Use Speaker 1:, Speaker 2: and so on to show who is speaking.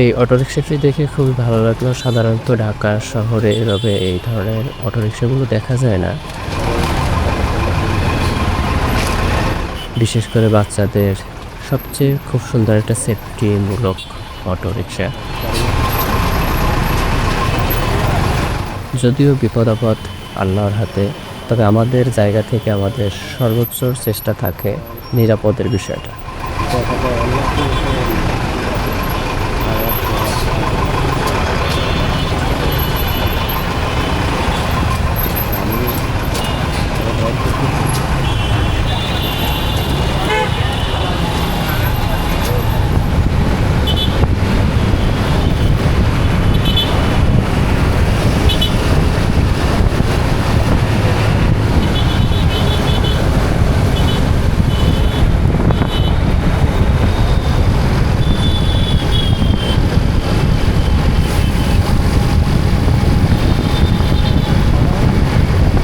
Speaker 1: এই অটোরিকশাটি দেখে খুবই ভালো লাগল। সাধারণত ঢাকা শহরে এভাবে এই ধরনের অটোরিকশাগুলো দেখা যায় না। বিশেষ করে বাচ্চাদের সবচেয়ে খুব সুন্দর একটা সেফটিমূলক অটোরিকশা। যদিও বিপদ আপদ আল্লাহর হাতে, তবে আমাদের জায়গা থেকে আমাদের সর্বোচ্চ চেষ্টা থাকে নিরাপদের বিষয়টা।